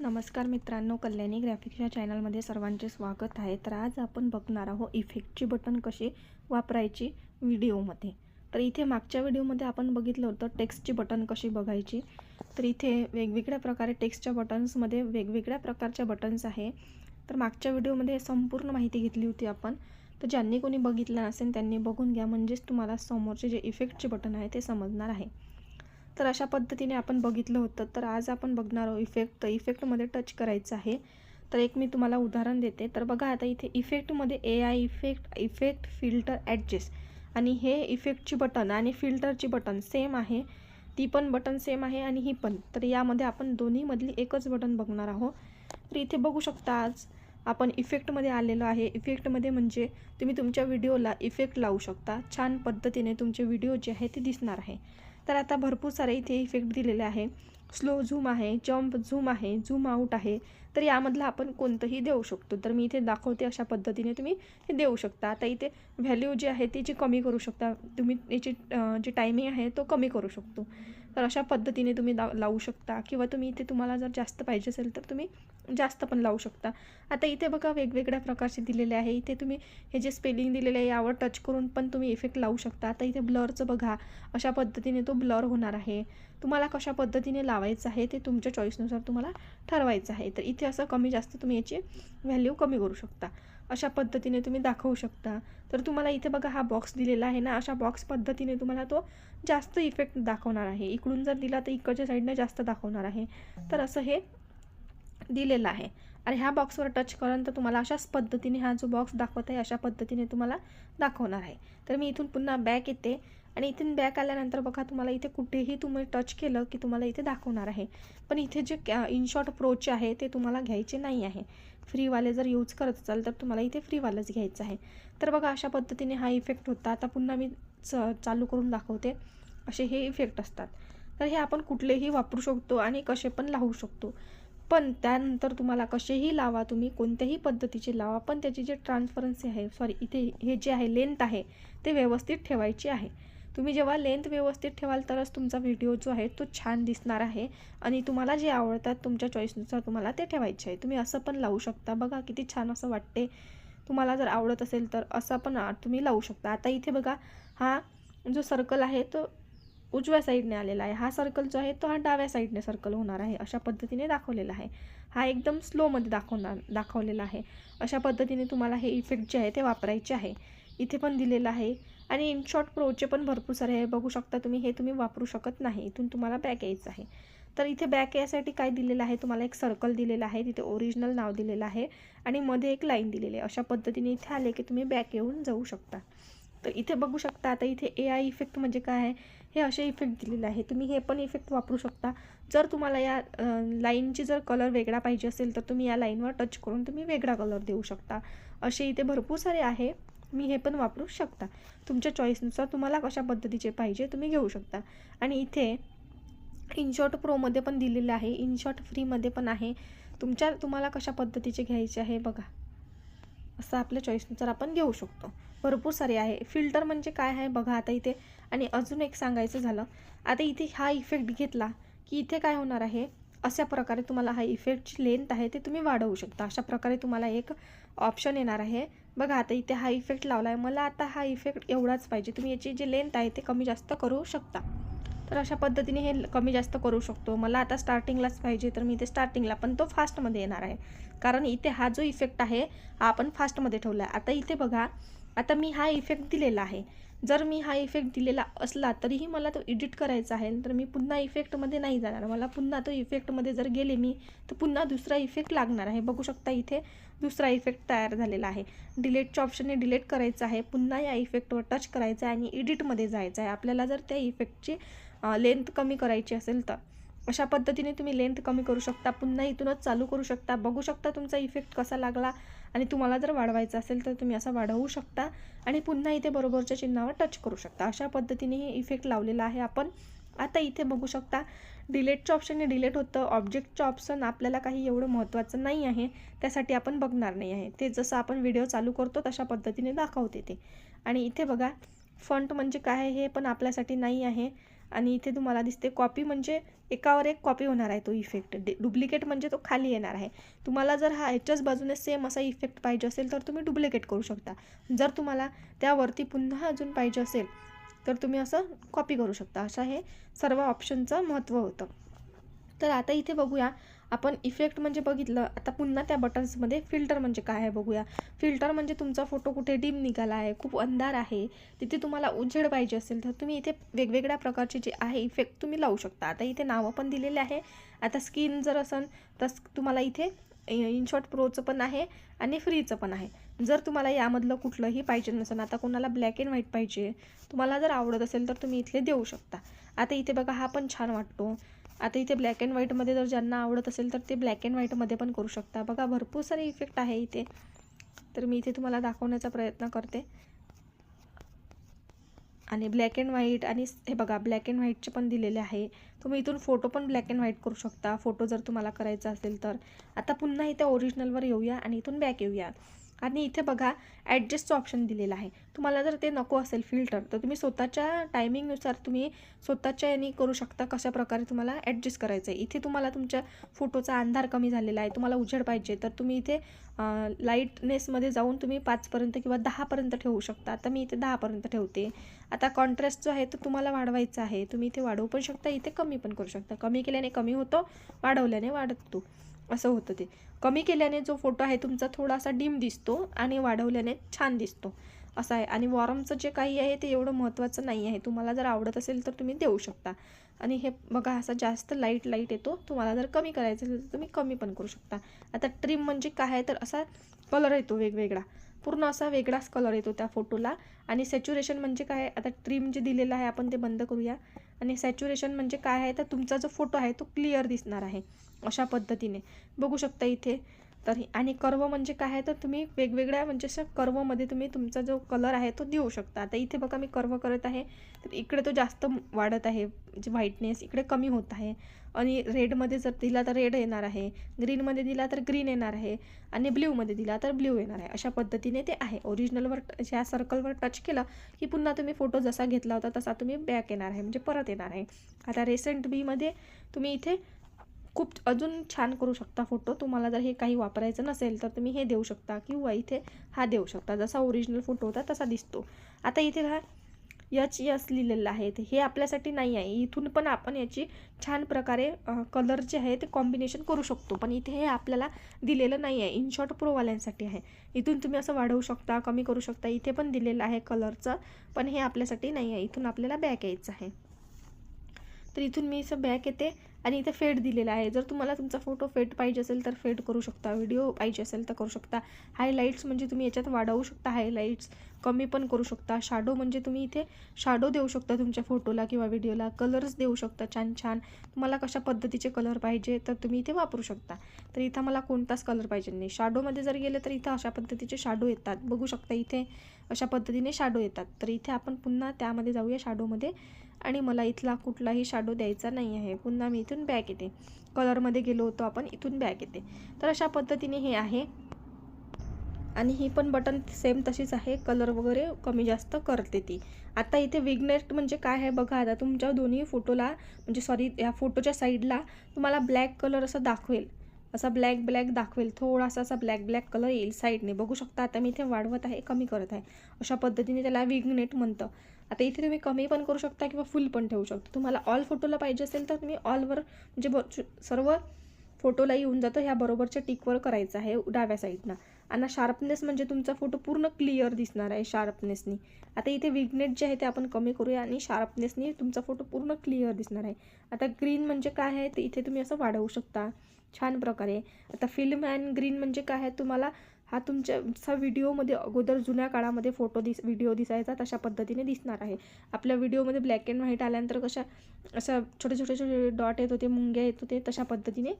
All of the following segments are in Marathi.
नमस्कार मित्रांनो कल्याणी ग्राफिक्सच्या चॅनलमध्ये सर्वांचे स्वागत आहे. तर आज आपण बघणार आहोत इफेक्टची बटन कशी वापरायची व्हिडिओमध्ये. तर इथे मागच्या व्हिडिओमध्ये आपण बघितलं होतं टेक्स्टची बटन कशी बघायची. तर इथे वेगवेगळ्या प्रकारे टेक्स्टच्या बटन्समध्ये वेगवेगळ्या प्रकारच्या बटन्स आहे. तर मागच्या व्हिडिओमध्ये संपूर्ण माहिती घेतली होती आपण. तर ज्यांनी कोणी बघितलं नसेल त्यांनी बघून घ्या. म्हणजेच तुम्हाला समोरचे जे इफेक्टचे बटन आहे ते समजणार आहे. तर अशा पद्धतीने आपण बघितलं होतं. तर आज आपण बघणार आहोत इफेक्ट तर इफेक्टमध्ये टच करायचं आहे. तर एक मी तुम्हाला उदाहरण देते. तर बघा आता इथे इफेक्टमध्ये A I effect effect filter adjust आणि हे इफेक्टची बटन आणि फिल्टरची बटन सेम आहे. ती पण बटन सेम आहे आणि ही पण. तर यामध्ये आपण दोन्हीमधली एकच बटन बघणार आहोत. तर इथे बघू शकता आज आपण इफेक्टमध्ये आलेलो आहे. इफेक्टमध्ये म्हणजे तुम्ही तुमच्या व्हिडिओला इफेक्ट लावू शकता. छान पद्धतीने तुमचे व्हिडिओ जे आहे ते दिसणार आहे. तर आता भरपूर सारे इथे इफेक्ट दिलेले आहे. स्लो झूम आहे जम्प झूम आहे झूम आऊट आहे. तर यामधलं आपण कोणतंही देऊ शकतो. तर मी इथे दाखवते अशा पद्धतीने तुम्ही हे देऊ शकता. आता इथे व्हॅल्यू जी आहे ती जी कमी करू शकता. तुम्ही याची जी टायमिंग आहे तो कमी करू शकतो. तर अशा पद्धतीने तुम्ही दा लावू शकता. किंवा तुम्ही इथे तुम्हाला जर जास्त पाहिजे असेल तर तुम्ही जास्त पण लावू शकता. आता इथे बघा वेगवेगळ्या प्रकारचे दिलेले आहे. इथे तुम्ही हे जे स्पेलिंग दिलेले आहे यावर टच करून पण तुम्ही इफेक्ट लावू शकता. आता इथे ब्लरचं बघा. अशा पद्धतीने तो ब्लर होणार आहे. तुम्हाला कशा पद्धतीने लावायचं आहे ते तुमच्या चॉईसनुसार तुम्हाला ठरवायचं आहे. तर इथे असं कमी जास्त तुम्ही याची व्हॅल्यू कमी करू शकता. अशा पद्धतीने तुम्ही दाखवू शकता. तर तुम्हाला इथे बघा हा बॉक्स दिलेला आहे ना अशा बॉक्स पद्धतीने तुम्हाला तो जास्त इफेक्ट दाखवणार आहे. इकडून जर दिला तर इकडच्या साईडनं जास्त दाखवणार आहे. तर असं हे दिलेला आहे. आणि ह्या बॉक्सवर टच करून तर तुम्हाला अशाच पद्धतीने हा जो बॉक्स दाखवत आहे अशा पद्धतीने तुम्हाला दाखवणार आहे. तर मी इथून पुन्हा बॅक येते. आणि इथून बॅक आल्यानंतर बघा तुम्हाला इथे कुठेही तुम्ही टच केलं की तुम्हाला इथे दाखवणार आहे. पण इथे जे इनशॉट प्रोचे आहे ते तुम्हाला घ्यायचे नाही आहे. फ्रीवाले जर यूज करत असाल तर तुम्हाला इथे फ्रीवालंच घ्यायचं आहे. तर बघा अशा पद्धतीने हा इफेक्ट होता. आता पुन्हा मी च चालू करून दाखवते. असे हे इफेक्ट असतात. तर हे आपण कुठलेही वापरू शकतो आणि कसे पण लावू शकतो. पण त्यानंतर तुम्हाला कसेही लावा तुम्ही कोणत्याही पद्धतीचे लावा पण त्याची जे ट्रान्सफरन्सी आहे सॉरी इथे हे जे आहे लेंथ आहे ते व्यवस्थित ठेवायची आहे. तुम्ही जेव्हा लेंथ व्यवस्थित ठेवाल तरच तुमचा व्हिडिओ जो आहे तो छान दिसणार आहे. आणि तुम्हाला जे आवडतात तुमच्या चॉईसनुसार तुम्हाला ते ठेवायचे आहे. तुम्ही असं पण लावू शकता. बघा किती छान असं वाटते. तुम्हाला जर आवडत असेल तर असं पण तुम्ही लावू शकता. आता इथे बघा हा जो सर्कल आहे तो उजव्या साईडने आलेला आहे. हा सर्कल जो आहे तो हा डाव्या साईडने सर्कल होणार आहे. अशा पद्धतीने दाखवलेला आहे. हा एकदम स्लोमध्ये दाखवणार दाखवलेला आहे. अशा पद्धतीने तुम्हाला हे इफेक्ट जे आहे ते वापरायचे आहे. इथे पण दिलेलं आहे. आणि इनशॉट प्रोचे पण भरपूर सारे आहे. बघू शकता तुम्ही हे तुम्ही वापरू शकत नाही. इथून तुम्हाला बॅक यायचं आहे. तर इथे बॅक यासाठी काय दिलेलं आहे? तुम्हाला एक सर्कल दिलेलं आहे. तिथे ओरिजिनल नाव दिलेलं आहे. आणि मध्ये एक लाईन दिलेली आहे. अशा पद्धतीने इथे आले की तुम्ही बॅक येऊन जाऊ शकता. तर इथे बघू शकता आता इथे ए आय इफेक्ट म्हणजे काय आहे? हे असे इफेक्ट दिलेले आहे. तुम्ही हे पण इफेक्ट वापरू शकता. जर तुम्हाला या लाईनची जर कलर वेगळा पाहिजे असेल तर तुम्ही या लाईनवर टच करून तुम्ही वेगळा कलर देऊ शकता. असे इथे भरपूर सारे आहे. मी हे पण वापरू शकता. तुमच्या चॉईसनुसार तुम्हाला कशा पद्धतीचे पाहिजे तुम्ही घेऊ शकता. आणि इथे इनशॉट प्रोमध्ये पण दिलेलं आहे. इनशॉट फ्रीमध्ये पण आहे. तुमच्या तुम्हाला कशा पद्धतीचे घ्यायचे आहे बघा. असं आपल्या चॉईसनुसार आपण घेऊ शकतो. भरपूर सारे आहे. फिल्टर म्हणजे काय आहे? बघा आता इथे. आणि अजून एक सांगायचं झालं. आता इथे हा इफेक्ट घेतला की इथे काय होणार आहे? अशा प्रकारे तुम्हाला हा इफेक्टची लेंथ आहे ते तुम्ही वाढवू शकता. अशा प्रकारे तुम्हाला एक ऑप्शन येणार आहे. बघा आता इथे हा इफेक्ट लावला आहे मला आता हा इफेक्ट एवढाच पाहिजे. तुम्ही याची जी लेंथ आहे ते कमी जास्त करू शकता. तर अशा पद्धतीने हे कमी जास्त करू शकतो. मला आता स्टार्टिंगलाच पाहिजे तर मी इथे स्टार्टिंगला पण तो फास्टमध्ये येणार आहे. कारण इथे हा जो इफेक्ट आहे हा आपण फास्टमध्ये ठेवला आहे आता इथे बघा आता मी हा इफेक्ट दिलेला आहे. जर मी हा इफेक्ट दिलेला असला तरीही मला तो एडिट करायचा आहे तर मी पुन्हा इफेक्टमध्ये नाही जाणार. मला पुन्हा तो इफेक्टमध्ये जर गेले मी तर पुन्हा दुसरा इफेक्ट लागणार आहे. बघू शकता इथे दुसरा इफेक्ट तयार झालेला आहे. डिलेटच्या ऑप्शनने डिलेट करायचं आहे. पुन्हा या इफेक्टवर टच करायचं आहे आणि एडिटमध्ये जायचं आहे. आपल्याला जर त्या इफेक्टची लेंथ कमी करायची असेल तर. अशा पद्धतीने तुम्ही लेंथ कमी करू शकता. पुन्हा इथूनच चालू करू शकता. बघू शकता तुमचा इफेक्ट कसा लागला आणि तुम्हाला जर वाढवायचा असेल तर तुम्ही असा वाढवू शकता आणि पुन्हा इथे बरोबरच्या चिन्हावर टच करू शकता. अशा पद्धतीने हे इफेक्ट लावलेला आहे आपण. आता इथे बघू शकता डिलेटच्या ऑप्शनने डिलेट होतं. ऑब्जेक्टचं ऑप्शन आपल्याला काही एवढं महत्त्वाचं नाही आहे. त्यासाठी आपण बघणार नाही आहे. ते जसं आपण व्हिडिओ चालू करतो तशा पद्धतीने दाखवते ते. आणि इथे बघा फंट म्हणजे काय हे पण आपल्यासाठी नाही आहे. आणि इथे तुम्हाला दिसते कॉपी म्हणजे एकावर एक कॉपी होणार आहे तो इफेक्ट डे डुप्लिकेट म्हणजे तो खाली येणार आहे. तुम्हाला जर हा ह्याच्याच बाजूने सेम असा इफेक्ट पाहिजे असेल तर तुम्ही डुप्लिकेट करू शकता. जर तुम्हाला त्यावरती पुन्हा अजून पाहिजे असेल तर तुम्ही असं कॉपी करू शकता. असं हे सर्व ऑप्शनचं महत्त्व होतं. तर आता इथे बघूया. आपण इफेक्ट म्हणजे बघितलं आता पुन्हा त्या बटन्समध्ये फिल्टर म्हणजे काय आहे बघूया. फिल्टर म्हणजे तुमचा फोटो कुठे डीम निघाला आहे खूप अंधार आहे तिथे तुम्हाला उजेड पाहिजे असेल तर तुम्ही इथे वेगवेगळ्या प्रकारचे जे आहे इफेक्ट तुम्ही लावू शकता. आता इथे नावं पण दिलेले आहे. आता स्किन जर असेल तर तुम्हाला इथे इनशॉट प्रोचं पण आहे आणि फ्रीचं पण आहे. जर तुम्हाला यामधलं कुठलंही पाहिजे नसेल आता कोणाला ब्लॅक अँड व्हाईट पाहिजे तुम्हाला जर आवडत असेल तर तुम्ही इथले देऊ शकता. आता इथे बघा हा पण छान वाटतो. आता इथे ब्लॅक अँड व्हाईटमध्ये जर ज्यांना आवडत असेल तर ते ब्लॅक अँड व्हाईटमध्ये पण करू शकता. बघा भरपूर सारे इफेक्ट आहे इथे. तर मी इथे तुम्हाला दाखवण्याचा प्रयत्न करते. आणि ब्लॅक अँड व्हाईट आणि हे बघा ब्लॅक अँड व्हाईटचे पण दिलेले आहे. तुम्ही इथून फोटो पण ब्लॅक अँड व्हाईट करू शकता. फोटो जर तुम्हाला करायचा असेल तर. आता पुन्हा इथे ओरिजिनलवर येऊया आणि इथून बॅक येऊया. आणि इथे बघा ॲडजस्टचं ऑप्शन दिलेलं आहे. तुम्हाला जर ते नको असेल फिल्टर तर तुम्ही स्वतःच्या टायमिंगनुसार तुम्ही स्वतःच्या याने करू शकता कशा प्रकारे तुम्हाला ॲडजस्ट करायचं आहे इथे तुम्हाला तुमच्या फोटोचा अंधार कमी झालेला आहे तुम्हाला उजेड पाहिजे तर तुम्ही इथे लाईटनेसमध्ये जाऊन तुम्ही पाचपर्यंत किंवा दहापर्यंत ठेवू शकता. आता मी इथे दहापर्यंत ठेवते. आता कॉन्ट्रास्ट जो आहे तो तुम्हाला वाढवायचा आहे. तुम्ही इथे वाढवू पण शकता इथे कमी पण करू शकता. कमी केल्याने कमी होतो वाढवल्याने वाढतो. असं होतं ते. कमी केल्याने जो फोटो आहे तुमचा थोडासा डीम दिसतो आणि वाढवल्याने छान दिसतो. असं आहे. आणि वॉरमचं जे काही आहे ते एवढं महत्त्वाचं नाही आहे. तुम्हाला जर आवडत असेल तर तुम्ही देऊ शकता. आणि हे बघा असा जास्त लाइट लाइट येतो. तुम्हाला जर कमी करायचं असेल तर तुम्ही कमी पण करू शकता. आता ट्रिम म्हणजे काय आहे? तर असा कलर येतो वेगवेगळा. पूर्ण असा वेगळाच कलर येतो त्या फोटोला आणि सॅच्युरेशन म्हणजे काय? आता ट्रिम जे दिलेलं आहे आपण ते बंद करूया. आणि सॅच्युरेशन म्हणजे काय आहे? तर तुमचा जो फोटो आहे तो क्लिअर दिसणार आहे. अशा पद्धतीने. बघू शकता इथे. तर आणि कर्व म्हणजे काय आहे? तर तुम्ही वेगवेगळ्या म्हणजे अशा कर्वमध्ये तुम्ही तुमचा जो कलर आहे तो देऊ शकता. आता इथे बघा मी कर्व करत आहे. तर इकडे तो जास्त वाढत आहे. म्हणजे व्हाईटनेस इकडे कमी होत आहे. आणि रेडमध्ये जर दिला तर रेड येणार आहे. ग्रीनमध्ये दिला तर ग्रीन येणार आहे. आणि ब्ल्यूमध्ये दिला तर ब्ल्यू येणार आहे. अशा पद्धतीने ते आहे. ओरिजिनलवर ह्या सर्कलवर टच केलं की पुन्हा तुम्ही फोटो जसा घेतला होता तसा तुम्ही बॅक येणार आहे. म्हणजे परत येणार आहे. आता रेसेंट बीमध्ये तुम्ही इथे खूप अजून छान करू शकता फोटो. तुम्हाला जर हे काही वापरायचं नसेल तर तुम्ही हे देऊ शकता किंवा इथे हा देऊ शकता. जसा ओरिजिनल फोटो होता तसा दिसतो. आता इथे हा यच यस लिहिलेलं आहे. ते हे आपल्यासाठी नाही आहे. इथून पण आपण याची छान प्रकारे कलर जे आहे ते कॉम्बिनेशन करू शकतो. पण इथे हे आपल्याला दिलेलं नाही आहे. इनशॉर्ट प्रोवाल्यांसाठी आहे. इथून तुम्ही असं वाढवू शकता कमी करू शकता. इथे पण दिलेलं आहे कलरचं पण हे आपल्यासाठी नाही आहे. इथून आपल्याला बॅक यायचं आहे. तर इथून मी असं बॅक येते. आणि इथे फेड दिलेला आहे. जर तुम्हाला तुमचा फोटो फेड पाहिजे असेल तर फेड करू शकता. व्हिडिओ पाहिजे असेल तर करू शकता. हायलाईट्स म्हणजे तुम्ही याच्यात वाढवू शकता हायलाईट्स कमी पण करू शकता. शाडो म्हणजे तुम्ही इथे शाडो देऊ शकता तुमच्या फोटोला किंवा व्हिडिओला कलर्स देऊ शकता छान छान. तुम्हाला कशा पद्धतीचे कलर पाहिजे तर तुम्ही इथे वापरू शकता. तर इथं मला कोणताच कलर पाहिजे नाही. शाडोमध्ये जर गेलं तर इथं अशा पद्धतीचे शाडो येतात. बघू शकता इथे अशा पद्धतीने शाडो येतात. तर इथे आपण पुन्हा त्यामध्ये जाऊया शाडोमध्ये आणि मला इथला कुठलाही शाडो द्यायचा नाही आहे. पुन्हा मी इथून बॅक येते. कलरमध्ये गेलो होतो आपण इथून बॅग येते. तर अशा पद्धतीने हे आहे. आणि ही पण बटन सेम तशीच आहे. कलर वगैरे कमी जास्त करते ती. आता इथे विग्नेट म्हणजे काय आहे बघा आता तुमच्या दोन्ही फोटोला म्हणजे सॉरी या फोटोच्या साईडला तुम्हाला ब्लॅक कलर असं दाखवेल. असा ब्लॅक ब्लॅक दाखवेल. थोडासा असा ब्लॅक ब्लॅक कलर येईल साईडने. बघू शकता आता मी इथे वाढवत आहे कमी करत आहे. अशा पद्धतीने त्याला विग्नेट म्हणतं. आता इथे तुम्ही कमी पण करू शकता किंवा फुल पण ठेवू शकता. तुम्हाला ऑल फोटोला पाहिजे असेल तर तुम्ही ऑलवर म्हणजे सर्व फोटोला येऊन जातं. ह्या बरोबरच्या टिकवर करायचं आहे डाव्या साईडनं आणि शार्पनेस म्हणजे तुमचा फोटो पूर्ण क्लिअर दिसणार आहे शार्पनेसनी आता इथे विगनेट जे आहे ते आपण कमी करूया आणि शार्पनेसनी तुमचा फोटो पूर्ण क्लिअर दिसणार आहे. आता ग्रीन म्हणजे काय आहे? ते इथे तुम्ही असं वाढवू शकता. छान प्रकारे. आता फिल्म अँड ग्रीन म्हणजे काय आहे? तुम्हाला हा तुमच्याचा व्हिडिओमध्ये अगोदर जुन्या काळामध्ये फोटो दिस व्हिडिओ दिसायचा तशा पद्धतीने दिसणार आहे. आपल्या व्हिडिओमध्ये ब्लॅक अँड व्हाईट आल्यानंतर कशा अशा छोटे छोटे छोटे डॉट येत होते मुंग्या येत होते तशा पद्धतीने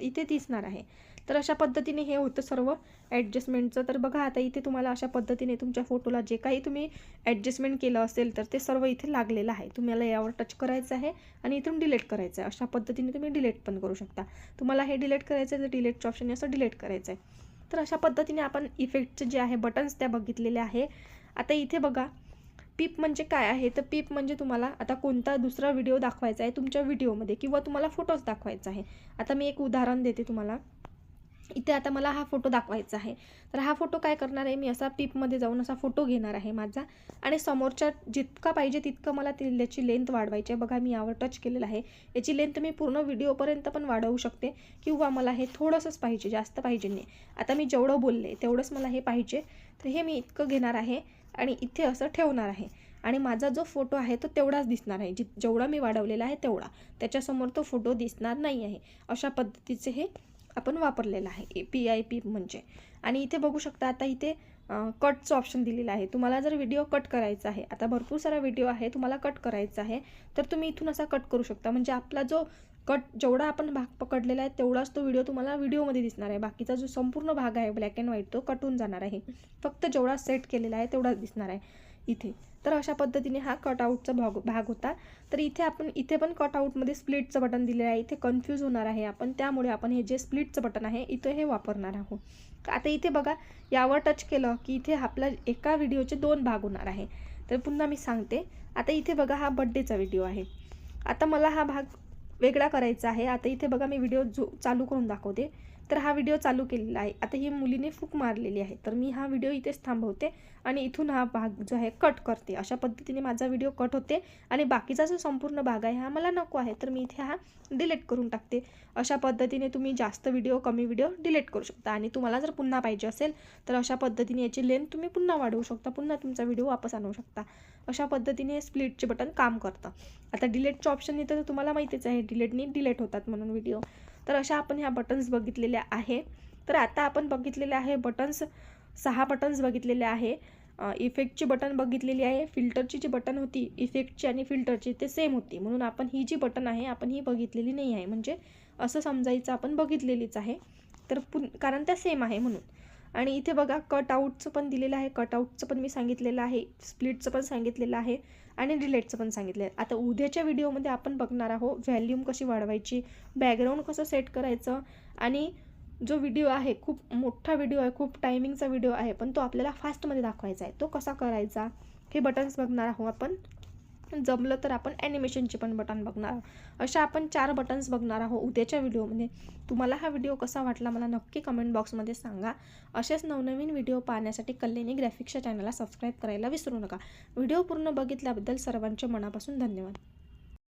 इथे दिसणार आहे. तर अशा पद्धतीने हे होतं सर्व ॲडजस्टमेंटचं तर बघा आता इथे तुम्हाला अशा पद्धतीने तुमच्या फोटोला जे काही तुम्ही ॲडजस्टमेंट केलं असेल तर ते सर्व इथे लागलेलं आहे. तुम्हाला यावर टच करायचं आहे आणि इथून डिलीट करायचं आहे. अशा पद्धतीने तुम्ही डिलीट पण करू शकता. तुम्हाला हे डिलीट करायचं आहे तर डिलीटचं ऑप्शन असं डिलीट करायचं आहे. तर अशा पद्धतीने आपण इफेक्टचे जे आहे बटन्स त्या बघितलेले आहे. आता इथे बघा पीप म्हणजे काय आहे? तर पीप म्हणजे तुम्हाला आता कोणता दुसरा व्हिडिओ दाखवायचा आहे तुमच्या व्हिडिओमध्ये किंवा तुम्हाला फोटोज दाखवायचा आहे. आता मी एक उदाहरण देते तुम्हाला. इथे आता मला हा फोटो दाखवायचा आहे. तर हा फोटो काय करणार आहे? मी असा पिपमध्ये जाऊन असा फोटो घेणार आहे माझा. आणि समोरच्या जितका पाहिजे तितकं मला ती त्याची लेंथ वाढवायची आहे. बघा मी यावर टच केलेलं आहे. याची लेंथ मी पूर्ण व्हिडिओपर्यंत पण वाढवू शकते. किंवा मला हे थोडंसंच पाहिजे जास्त पाहिजे नाही. आता मी जेवढं बोलले तेवढंच मला हे पाहिजे. तर हे मी इतकं घेणार आहे आणि इथे असं ठेवणार आहे. आणि माझा जो फोटो आहे तो तेवढाच दिसणार आहे. जि जेवढा मी वाढवलेला आहे तेवढा. त्याच्यासमोर तो फोटो दिसणार नाही आहे. अशा पद्धतीचे हे आपण वापरलेलं आहे. ए पी आय पी म्हणजे. आणि इथे बघू शकता आता इथे कटचं ऑप्शन दिलेलं आहे. तुम्हाला जर व्हिडिओ कट करायचा आहे आता भरपूर सारा व्हिडिओ आहे तुम्हाला कट करायचा आहे तर तुम्ही इथून असा कट करू शकता. म्हणजे आपला जो कट जेवढा आपण भाग पकडलेला आहे तेवढाच तो व्हिडिओ तुम्हाला व्हिडिओमध्ये दिसणार आहे. बाकीचा जो संपूर्ण भाग आहे ब्लॅक अँड व्हाईट तो कटून जाणार आहे. फक्त जेवढा सेट केलेला आहे तेवढाच दिसणार आहे. इथे. तर अशा पद्धतीने हा कटआउटचा भाग भाग होता. तर इथे आपण इथे पण कटआउटमध्ये स्प्लिटचं बटन दिलेलं आहे. इथे कन्फ्यूज होणार आहे आपण. त्यामुळे आपण हे जे स्प्लिटचं बटन आहे इथे हे वापरणार आहोत. आता इथे बघा यावर टच केलं की इथे आपला एका व्हिडिओचे दोन भाग होणार आहे. तर पुन्हा मी सांगते. आता इथे बघा हा बड्डेचा व्हिडिओ आहे. आता मला हा भाग वेगळा करायचा आहे. आता इथे बघा मी व्हिडिओ जो चालू करून दाखवते. तर हा व्हिडिओ चालू केलेला आहे. आता ही मुलीने फूक मारलेली आहे. तर मी हा व्हिडिओ इथेच थांबवते आणि इथून हा भाग जो आहे कट करते. अशा पद्धतीने माझा व्हिडिओ कट होते आणि बाकीचा जो संपूर्ण भाग आहे हा मला नको आहे तर मी इथे हा डिलीट करून टाकते. अशा पद्धतीने तुम्ही जास्त व्हिडिओ कमी व्हिडिओ डिलीट करू शकता. आणि तुम्हाला जर पुन्हा पाहिजे असेल तर अशा पद्धतीने याची लेंथ तुम्ही पुन्हा वाढवू शकता. पुन्हा तुमचा व्हिडिओ वापस आणू शकता. अशा पद्धतीने स्प्लिटचे बटन काम करतं. आता डिलेटचं ऑप्शन येतं तर तुम्हाला माहितीच आहे डिलेटनी डिलेट होतात म्हणून व्हिडिओ तर अशा आपण ह्या बटन्स बघितलेल्या आहे. तर आता आपण बघितलेले आहे बटन्स सहा बटन्स बघितलेले आहे. इफेक्टची बटन बघितलेली आहे फिल्टरची जी बटन होती इफेक्टची आणि फिल्टरची ते सेम होती. म्हणून आपण ही जी बटन आहे आपण ही बघितलेली नाही आहे. म्हणजे असं समजायचं आपण बघितलेलीच आहे. तर पुन कारण त्या सेम आहे म्हणून. आणि इथे बघा कटआउटचं पण दिलेलं आहे. कटआउटचं पण मी सांगितलेलं आहे. स्प्लिटचं पण सांगितलेलं आहे. आणि डिलेटचं पण सांगितलं आहे. आता उद्याच्या व्हिडिओमध्ये आपण बघणार आहोत व्हॅल्यूम कशी वाढवायची बॅकग्राऊंड कसं सेट करायचं आणि जो व्हिडिओ आहे खूप मोठा व्हिडिओ आहे खूप टायमिंगचा व्हिडिओ आहे पण तो आपल्याला फास्टमध्ये दाखवायचा आहे. तो कसा करायचा हे बटन्स बघणार आहोत आपण. जमलं तर आपण ॲनिमेशनचे पण बटन बघणार. अशा आपण चार बटन्स बघणार आहोत उद्याच्या व्हिडिओमध्ये तुम्हाला हा व्हिडिओ कसा वाटला मला नक्की कमेंट बॉक्समध्ये सांगा. असेच नवनवीन व्हिडिओ पाहण्यासाठी कल्याणी ग्राफिक्सच्या चॅनलला सबस्क्राईब करायला विसरू नका. व्हिडिओ पूर्ण बघितल्याबद्दल सर्वांचे मनापासून धन्यवाद.